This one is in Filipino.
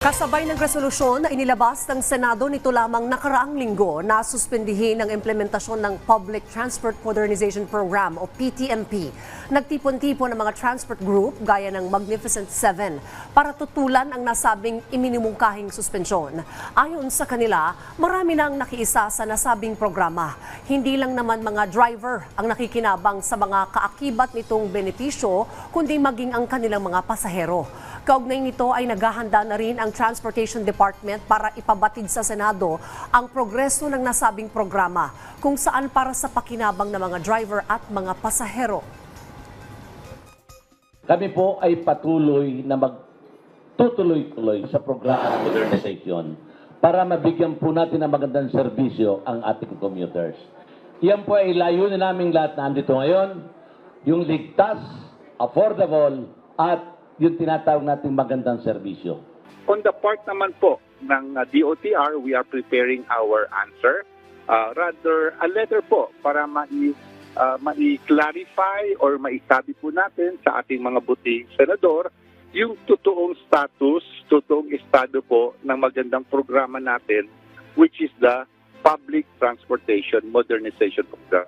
Kasabay ng resolusyon na inilabas ng Senado nito lamang nakaraang linggo na suspendihin ang implementasyon ng Public Transport Modernization Program o PTMP. Nagtipon-tipon ang mga transport group gaya ng Magnificent Seven para tutulan ang nasabing iminimungkahing suspensyon. Ayon sa kanila, marami nang nakiisa sa nasabing programa. Hindi lang naman mga driver ang nakikinabang sa mga kaakibat nitong benepisyo, kundi maging ang kanilang mga pasahero. Kaugnay nito ay naghahanda na rin ang Transportation Department para ipabatid sa Senado ang progreso ng nasabing programa kung saan para sa pakinabang ng mga driver at mga pasahero. Kami po ay patuloy na magtutuloy-tuloy sa programa ng modernization para mabigyan po natin ng magandang serbisyo ang ating commuters. Yan po ay layunin naming lahat na andito ngayon, yung ligtas, affordable, at yung tinatawag nating magandang serbisyo. On the part naman po ng uh, DOTR, we are preparing our answer. Uh, rather, a letter po para mai, uh, mai-clarify or maisabi po natin sa ating mga buting senador yung totoong status, totoong estado po ng magandang programa natin which is the Public Transportation Modernization Program.